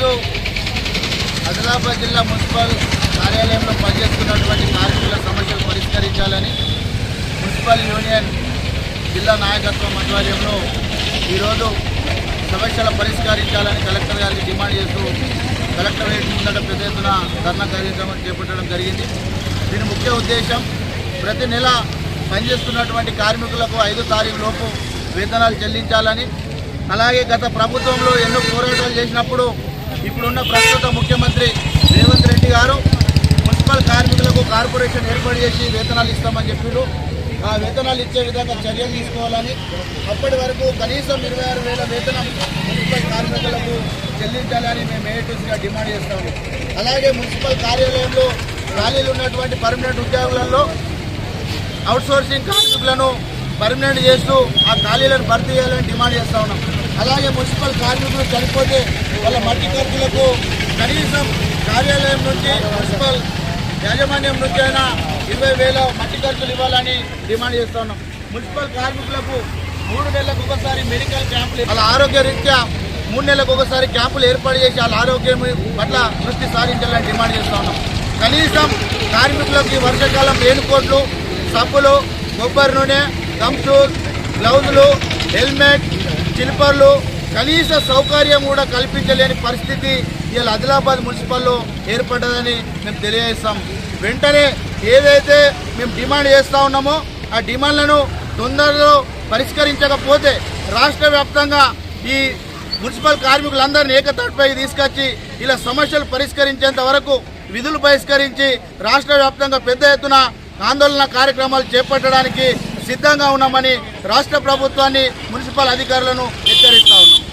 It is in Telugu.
చేత వరకు జిల్లా మున్సిపల్ కార్యాలయంలో పనిచేస్తున్నటువంటి కార్మికుల సమస్యలు పరిష్కరించాలని మున్సిపల్ యూనియన్ జిల్లా నాయకత్వం ఆధ్వర్యంలో ఈరోజు సమస్యలు పరిష్కరించాలని కలెక్టర్ గారికి డిమాండ్ చేస్తూ కలెక్టరేట్ ముందట పెద్ద ఎత్తున ధర్నా కార్యక్రమం చేపట్టడం జరిగింది. దీని ముఖ్య ఉద్దేశం ప్రతి నెల పనిచేస్తున్నటువంటి కార్మికులకు ఐదో తారీఖు లోపు వేతనాలు చెల్లించాలని అలాగే గత ప్రభుత్వంలో ఎన్నో పోరాటాలు చేసినప్పుడు ఇప్పుడున్న ప్రస్తుత ముఖ్యమంత్రి రేవంత్ రెడ్డి గారు మున్సిపల్ కార్మికులకు కార్పొరేషన్ ఏర్పాటు చేసి వేతనాలు ఇస్తామని చెప్పారు ఆ వేతనాలు ఇచ్చే విధంగా చర్యలు తీసుకోవాలని అప్పటి వరకు కనీసం ఇరవై ఆరు వేల వేతనం మున్సిపల్ కార్మికులకు చెల్లించాలని మేము ఏఐటీసీగా డిమాండ్ చేస్తాము. అలాగే మున్సిపల్ కార్యాలయంలో ఖాళీలు ఉన్నటువంటి పర్మనెంట్ ఉద్యోగులలో అవుట్సోర్సింగ్ కార్మికులను పర్మనెంట్ చేస్తూ ఆ ఖాళీలను భర్తీ చేయాలని డిమాండ్ చేస్తా ఉన్నాం. అలాగే మున్సిపల్ కార్మికులు చనిపోతే వాళ్ళ మట్టి ఖర్చులకు కనీసం కార్యాలయం నుంచి మున్సిపల్ యాజమాన్యం నుంచి అయినా ఇరవై వేల మట్టి ఖర్చులు ఇవ్వాలని డిమాండ్ చేస్తా ఉన్నాం. మున్సిపల్ కార్మికులకు మూడు నెలలకు ఒకసారి మెడికల్ క్యాంపులు వాళ్ళ ఆరోగ్య రీత్యా మూడు నెలలకు ఒకసారి క్యాంపులు ఏర్పాటు చేసి వాళ్ళ ఆరోగ్యం పట్ల దృష్టి సారించాలని డిమాండ్ చేస్తా ఉన్నాం. కనీసం కార్మికులకు ఈ వర్షాకాలం రెయిన్కోట్లు సబ్బులు కొబ్బరి నూనె గమ్సూర్ గ్లౌజులు హెల్మెట్ స్లిపర్లు కనీస సౌకర్యం కూడా కల్పించలేని పరిస్థితి ఇలా ఆదిలాబాద్ మున్సిపల్లో ఏర్పడ్డదని మేము తెలియజేస్తాం. వెంటనే ఏదైతే మేము డిమాండ్ చేస్తూ ఉన్నామో ఆ డిమాండ్లను తొందరలో పరిష్కరించకపోతే రాష్ట్ర వ్యాప్తంగా ఈ మున్సిపల్ కార్మికులందరినీ ఏకతాటిపై తీసుకొచ్చి ఇలా సమస్యలు పరిష్కరించేంత వరకు విధులు బహిష్కరించి రాష్ట్ర వ్యాప్తంగా పెద్ద ఎత్తున ఆందోళన కార్యక్రమాలు చేపట్టడానికి సిద్ధంగా ఉన్నామని రాష్ట్ర ప్రభుత్వాన్ని మున్సిపల్ అధికారులను హెచ్చరిస్తా ఉన్నాం.